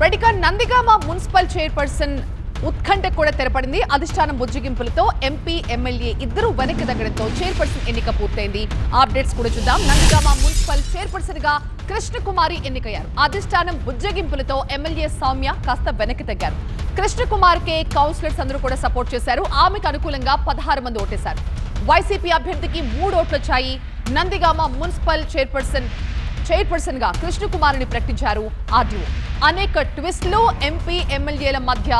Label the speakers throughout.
Speaker 1: Right Nandigama municipal chairperson ఉత్కంఠ కూడా తెరపడింది. అధిష్టానం బుజ్జగింపులతో ఎంపీ ఎమ్మెల్యే ఇద్దరు వెనక్కి తగ్గడంతో చైర్పర్సన్ ఎన్నిక పూర్తయింది. అప్డేట్స్ కూడా చూద్దాం. నందిగామ మున్సిపల్ చైర్పర్సన్గా కృష్ణకుమారి ఎన్నికయ్యారు. అధిష్టానం బుజ్జగింపులతో ఎమ్మెల్యే సౌమ్య కాస్త వెనక్కి తగ్గారు. కృష్ణకుమార్ కే కౌన్సిలర్స్ అందరూ కూడా సపోర్ట్ చేశారు. ఆమెకు అనుకూలంగా పదహారు మంది ఓటేశారు. వైసీపీ అభ్యర్థికి మూడు ఓట్లు వచ్చాయి. నందిగామ మున్సిపల్ చైర్పర్సన్ చైర్పర్సన్గా కృష్ణకుమారిని ప్రకటించారు ఆర్డీఓ. అనేక ట్విస్టులు ఎంపీ ఎమ్మెల్యేల మధ్య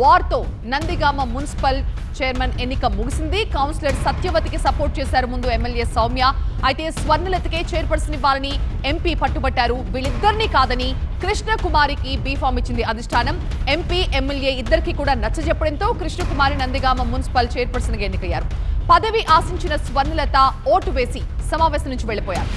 Speaker 1: వార్తో నందిగామ మున్సిపల్ చైర్మన్ ఎన్నిక ముగిసింది. కౌన్సిలర్ సత్యవతికి సపోర్ట్ చేశారు ముందు ఎమ్మెల్యే సౌమ్య. అయితే స్వర్ణలతకే చైర్పర్సన్ ఇవ్వాలని ఎంపీ పట్టుబట్టారు. వీళ్ళిద్దరినీ కాదని కృష్ణకుమారికి బీఫామ్ ఇచ్చింది అధిష్టానం. ఎంపీ ఎమ్మెల్యే ఇద్దరికి కూడా నచ్చజెప్పడంతో కృష్ణకుమారి నందిగామ మున్సిపల్ చైర్పర్సన్గా ఎన్నికయ్యారు. పదవి ఆశించిన స్వర్ణలత ఓటు వేసి సమావేశం నుంచి వెళ్ళిపోయారు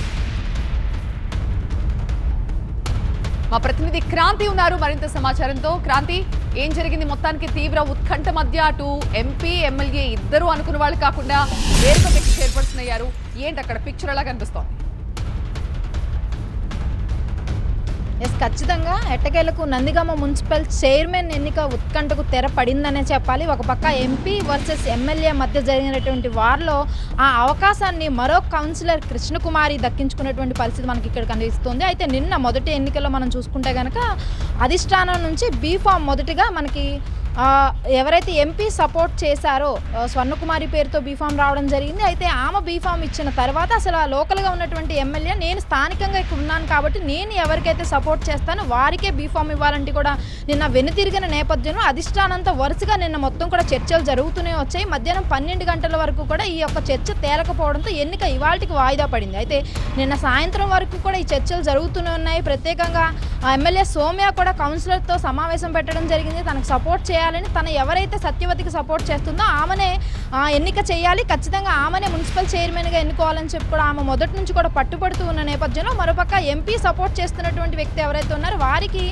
Speaker 1: మా ప్రతినిధి క్రాంతి ఉన్నారు. మరింత సమాచారంతో క్రాంతి ఏం జరిగింది? మొత్తానికి తీవ్ర ఉత్కంఠ మధ్య అటు ఎంపీ ఎమ్మెల్యే ఇద్దరు అనుకున్న వాళ్ళు కాకుండా వేరొక వ్యక్తి చైర్పర్సన్ అయ్యారు ఏంటి అక్కడ పిక్చర్ ఎలా కనిపిస్తోంది?
Speaker 2: ఎస్ ఖచ్చితంగా. ఎట్టకేలకు నందిగామ మున్సిపల్ చైర్మన్ ఎన్నిక ఉత్కంఠకు తెర పడిందనే చెప్పాలి. ఒక పక్క ఎంపీ వర్సెస్ ఎమ్మెల్యే మధ్య జరిగినటువంటి వార్లో ఆ అవకాశాన్ని మరో కౌన్సిలర్ కృష్ణకుమారి దక్కించుకున్నటువంటి పరిస్థితి మనకి ఇక్కడ కనిపిస్తుంది. అయితే నిన్న మొదటి ఎన్నికల్లో మనం చూసుకుంటే కనుక అధిష్టానం నుంచి బీఫామ్ మొదటిగా మనకి ఎవరైతే ఎంపీ సపోర్ట్ చేశారో స్వర్ణకుమారి పేరుతో బీఫామ్ రావడం జరిగింది. అయితే ఆమె బీఫామ్ ఇచ్చిన తర్వాత అసలు ఆ లోకల్గా ఉన్నటువంటి ఎమ్మెల్యే నేను స్థానికంగా ఇక్కడ ఉన్నాను కాబట్టి నేను ఎవరికైతే సపోర్ట్ చేస్తానో వారికే బీఫామ్ ఇవ్వాలంటే కూడా నిన్న వెనుతిరిగిన నేపథ్యంలో అధిష్టానంతో వరుసగా నిన్న మొత్తం కూడా చర్చలు జరుగుతూనే వచ్చాయి. మధ్యాహ్నం పన్నెండు గంటల వరకు కూడా ఈ యొక్క చర్చ తేలకపోవడంతో ఎన్నిక ఇవాళకి వాయిదా పడింది. అయితే నిన్న సాయంత్రం వరకు కూడా ఈ చర్చలు జరుగుతూనే ఉన్నాయి. ప్రత్యేకంగా ఎమ్మెల్యే సోమ్య కూడా కౌన్సిలర్తో సమావేశం పెట్టడం జరిగింది. తనకు సపోర్ట్ చేయాలని తను ఎవరైతే సత్యవతికి సపోర్ట్ చేస్తుందో ఆమెనే ఎన్నిక చేయాలి. ఖచ్చితంగా ఆమెనే మున్సిపల్ చైర్మన్గా ఎన్నుకోవాలని చెప్పి కూడా ఆమె మొదటి నుంచి కూడా పట్టుబడుతూ ఉన్న నేపథ్యంలో మరోపక్క ఎంపీ సపోర్ట్ చేస్తున్నటువంటి వ్యక్తి ఎవరైతే ఉన్నారో వారికి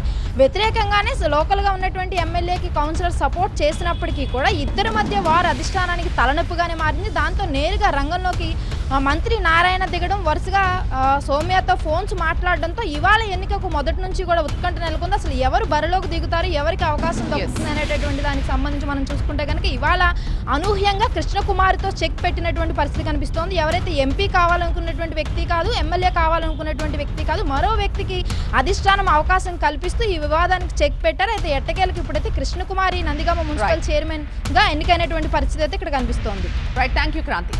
Speaker 2: వ్యతిరేకంగానే లోకల్గా ఉన్నటువంటి ఎమ్మెల్యేకి కౌన్సిలర్ సపోర్ట్ చేసినప్పటికీ కూడా ఇద్దరి మధ్య వారు అధిష్టానానికి తలనొప్పిగానే మారింది. దాంతో నేరుగా రంగంలోకి మంత్రి నారాయణ దిగడం వరుసగా సౌమ్యతో ఫోన్స్ మాట్లాడడంతో ఇవాళ ఎన్నికకు మొదటి నుంచి కూడా ఉత్కంఠ నెలకొంది. అసలు ఎవరు బరిలోకి దిగుతారు? ఎవరికి అవకాశం దక్కుతుంది అనేటటువంటి దానికి సంబంధించి మనం చూసుకుంటే కనుక ఇవాళ అనూహ్యంగా కృష్ణకుమారితో చెక్ పెట్టినటువంటి పరిస్థితి కనిపిస్తోంది. ఎవరైతే ఎంపీ కావాలనుకున్నటువంటి వ్యక్తి కాదు ఎమ్మెల్యే కావాలనుకున్నటువంటి వ్యక్తి కాదు మరో వ్యక్తికి అధిష్టానం అవకాశం కల్పిస్తూ ఈ వివాదానికి చెక్ పెట్టారు. అయితే ఎట్టకేలకు ఇప్పుడైతే కృష్ణకుమారి నందిగామ మున్సిపల్
Speaker 1: Right.
Speaker 2: చైర్మన్గా ఎన్నికైనటువంటి పరిస్థితి అయితే ఇక్కడ కనిపిస్తోంది.
Speaker 1: Right thank you Kranti